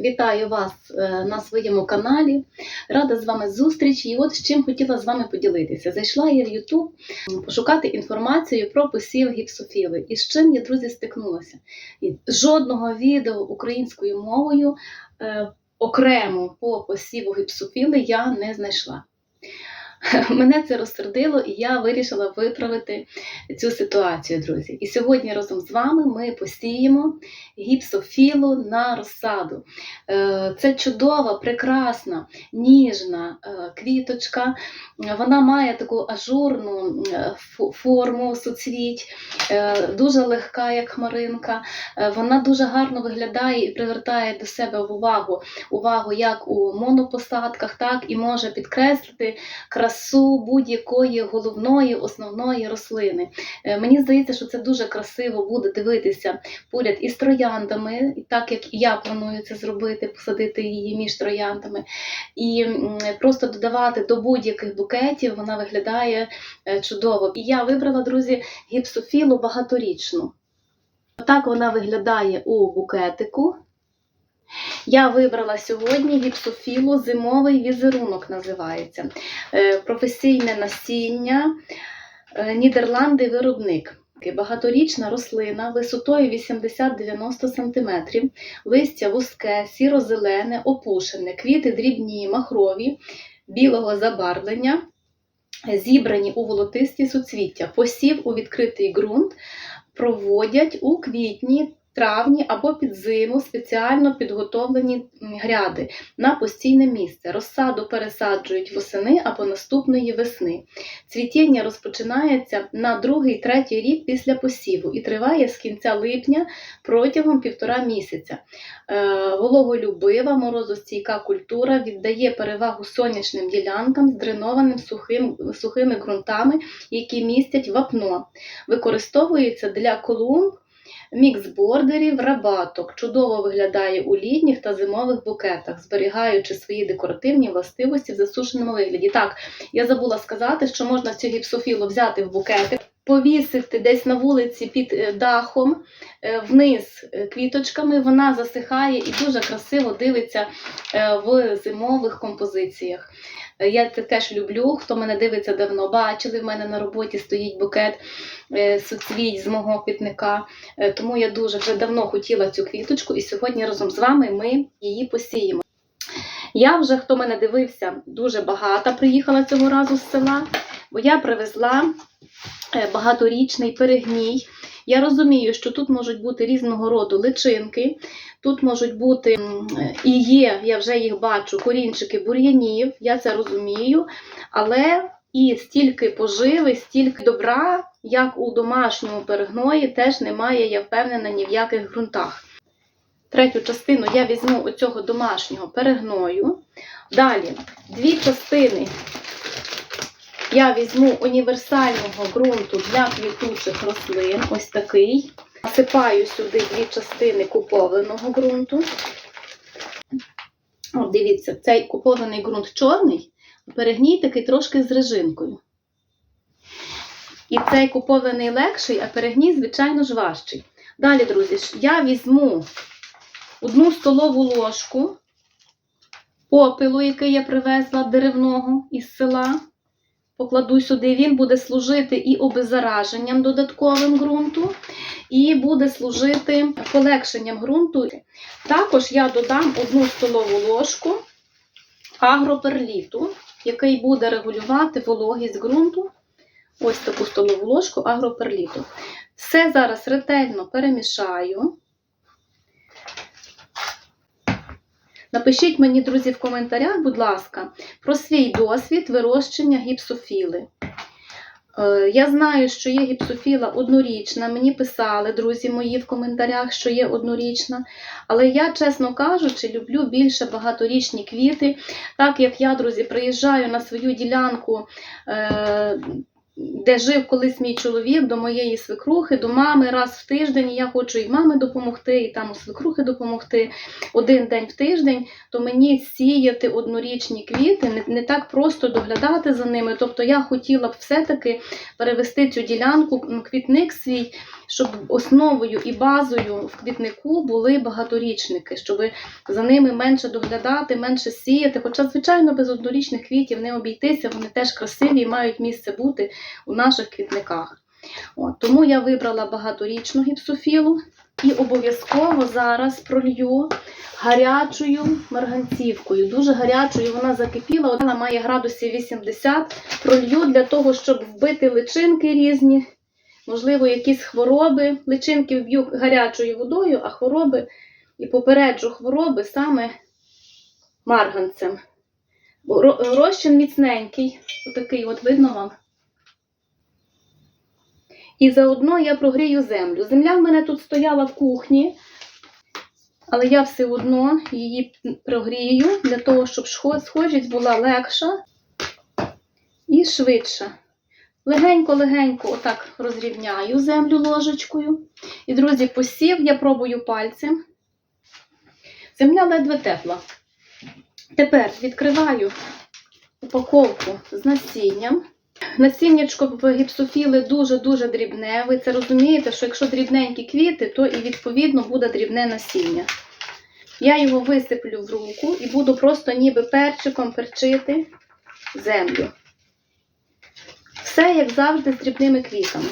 Вітаю вас е, на своєму каналі. Рада з вами зустрічі. І от з чим хотіла з вами поділитися. Зайшла я в YouTube пошукати інформацію про посів гіпсофіли. І з чим я, друзі, стикнулася. І жодного відео українською мовою е, окремо по посіву гіпсофіли я не знайшла. Мене це розсердило, і я вирішила виправити цю ситуацію, друзі. І сьогодні разом з вами ми посіємо гіпсофілу на розсаду. Е, Це чудова, прекрасна, ніжна е, квіточка. Вона має таку ажурну е, форму суцвіть, дуже легка, як хмаринка. Вона дуже гарно виглядає і привертає до себе увагу, увагу як у монопосадках, так і може підкреслити красу будь-якої головної основної рослини. Е, Мені здається, що це дуже красиво буде дивитися поряд із трояндами, так як я планую це зробити, посадити її між трояндами. І просто додавати до будь-яких букетів вона виглядає е, чудово. І я вибрала, друзі, гіпсофілу багаторічну. Так вона виглядає у букетику. Я вибрала сьогодні гіпсофілу зимовий візерунок називається. Е, Професійне насіння е, Нідерланди виробник. Багаторічна рослина висотою 80-90 см, листя вузьке, сіро-зелене, опушене, квіти дрібні, махрові, білого забарвлення, зібрані у волотисті суцвіття. Посів у відкритий ґрунт проводять у квітні, травні або під зиму спеціально підготовлені гряди на постійне місце. Розсаду пересаджують восени або наступної весни. Цвітіння розпочинається на другий-третій рік після посіву і триває з кінця липня протягом півтора місяця. Е, Вологолюбива, морозостійка культура віддає перевагу сонячним ділянкам з дренованим сухим, сухими ґрунтами, які містять вапно. Використовується для колумб, міксбордерів, рабаток. Чудово виглядає у літніх та зимових букетах, зберігаючи свої декоративні властивості в засушеному вигляді. Так, я забула сказати, що можна цю гіпсофілу взяти в букетик, повісити десь на вулиці під е, дахом, е, вниз е, квіточками. Вона засихає і дуже красиво дивиться в зимових композиціях. Я це теж люблю. Хто мене дивиться давно, бачили, в мене на роботі стоїть букет суцвіть з мого квітника. Тому я дуже вже давно хотіла цю квіточку, і сьогодні разом з вами ми її посіємо. Я вже, хто мене дивився, дуже багато приїхала цього разу з села, бо я привезла багаторічний перегній. Я розумію, що тут можуть бути різного роду личинки, тут можуть бути е, і є, я вже їх бачу, корінчики бур'янів, я це розумію, але і стільки поживи, стільки добра, як у домашньому перегної, теж немає, я впевнена, ні в яких ґрунтах. Третю частину я візьму оцього домашнього перегною. Далі дві частини я візьму універсального ґрунту для квітучих рослин, ось такий. Насипаю сюди дві частини купованого ґрунту. О, дивіться, цей купований ґрунт чорний, перегній такий трошки з режинкою. І цей купований легший, а перегній, звичайно ж, важчий. Далі, друзі, я візьму одну столову ложку попелу, який я привезла деревного із села. Покладу сюди, він буде служити і обеззараженням додатковим ґрунту, і буде служити полегшенням ґрунту. Також я додам одну столову ложку агроперліту, який буде регулювати вологість ґрунту. Ось таку столову ложку агроперліту. Все зараз ретельно перемішаю. Напишіть мені, друзі, в коментарях, будь ласка, про свій досвід вирощення гіпсофіли. Е, Я знаю, що є гіпсофіла однорічна. Мені писали друзі мої в коментарях, що є однорічна. Але я, чесно кажучи, люблю більше багаторічні квіти. Так як я, друзі, приїжджаю на свою ділянку. Де жив колись мій чоловік до моєї свекрухи, до мами раз в тиждень. Я хочу і мами допомогти, і там у свекрухи допомогти один день в тиждень, то мені сіяти однорічні квіти не, не так просто доглядати за ними. Тобто я хотіла б все-таки перевести цю ділянку, квітник свій, щоб основою і базою в квітнику були багаторічники, щоб за ними менше доглядати, менше сіяти. Хоча, звичайно, без однорічних квітів не обійтися, вони теж красиві і мають місце бути у наших квітниках. От, тому я вибрала багаторічну гіпсофілу і обов'язково зараз пролью гарячою марганцівкою. Дуже гарячою вона закипіла, вона має градусів 80. Пролью для того, щоб вбити личинки різні, можливо, якісь хвороби. Личинки вб'ю гарячою водою, а хвороби і попереджу хвороби саме марганцем. Розчин міцненький, отакий, от видно вам. І заодно я прогрію землю. Земля в мене тут стояла в кухні, але я все одно її прогрію для того, щоб схожість була легша і швидша. Легенько-легенько отак розрівняю землю ложечкою. І, друзі, посів, я пробую пальцем. Земля ледве тепла. Тепер відкриваю упаковку з насінням. Насіннячко в гіпсофіли дуже-дуже дрібне. Ви це розумієте, що якщо дрібненькі квіти, то і відповідно буде дрібне насіння. Я його висиплю в руку і буду просто ніби перчиком перчити землю. Все, як завжди, з дрібними квітами.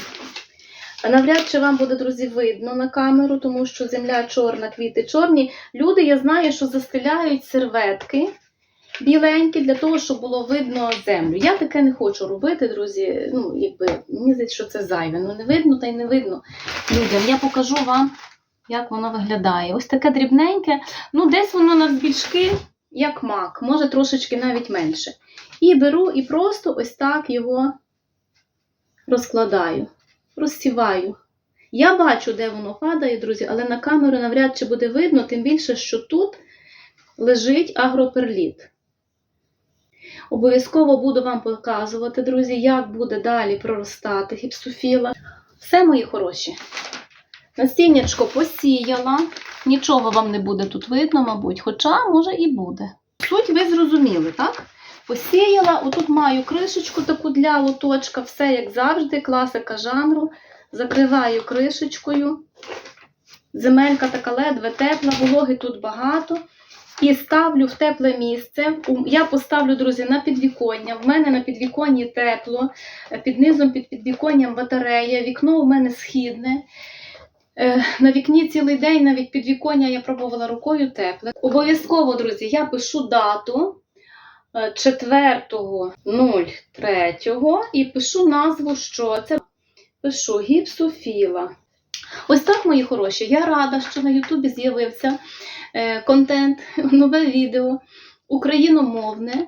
Навряд чи вам буде, друзі, видно на камеру, тому що земля чорна, квіти чорні. Люди, я знаю, що застеляють серветки біленькі для того, щоб було видно землю. Я таке не хочу робити, друзі. Ну, якби мені здається, що це зайве. Ну не видно та й не видно людям. Я покажу вам, як воно виглядає. Ось таке дрібненьке. Ну, десь воно навзбільшки, як мак, може трошечки навіть менше. І беру і просто ось так його розкладаю, розсіваю. Я бачу, де воно падає, друзі, але на камеру навряд чи буде видно, тим більше, що тут лежить агроперліт. Обов'язково буду вам показувати, друзі, як буде далі проростати гіпсофіла. Все, мої хороші. Насіннячко посіяла. Нічого вам не буде тут видно, мабуть, хоча, може, і буде. Суть ви зрозуміли, так? Посіяла, отут маю кришечку таку для лоточка, все як завжди, класика жанру. Закриваю кришечкою. Земелька така ледве тепла, вологи тут багато. І ставлю в тепле місце. Я поставлю, друзі, на підвіконня. В мене на підвіконні тепло, під низом під підвіконням батарея, вікно у мене східне. Е, На вікні цілий день, навіть підвіконня я пробувала рукою тепле. Обов'язково, друзі, я пишу дату 4.03 і пишу назву, що це пишу гіпсофіла. Ось так, мої хороші. Я рада, що на Ютубі з'явився е, контент, нове відео україномовне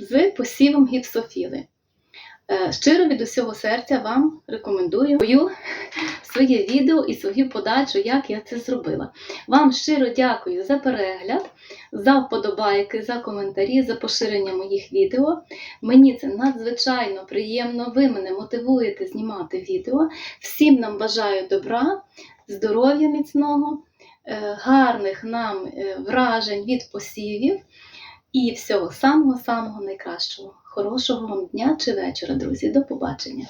з посівом гіпсофіли. Е, Щиро від усього серця вам рекомендую своє відео і свою подачу, як я це зробила. Вам щиро дякую за перегляд, за вподобайки, за коментарі, за поширення моїх відео. Мені це надзвичайно приємно. Ви мене мотивуєте знімати відео. Всім нам бажаю добра, здоров'я міцного, е, гарних нам е, вражень від посівів і всього самого-самого найкращого. Хорошого вам дня чи вечора, друзі. До побачення!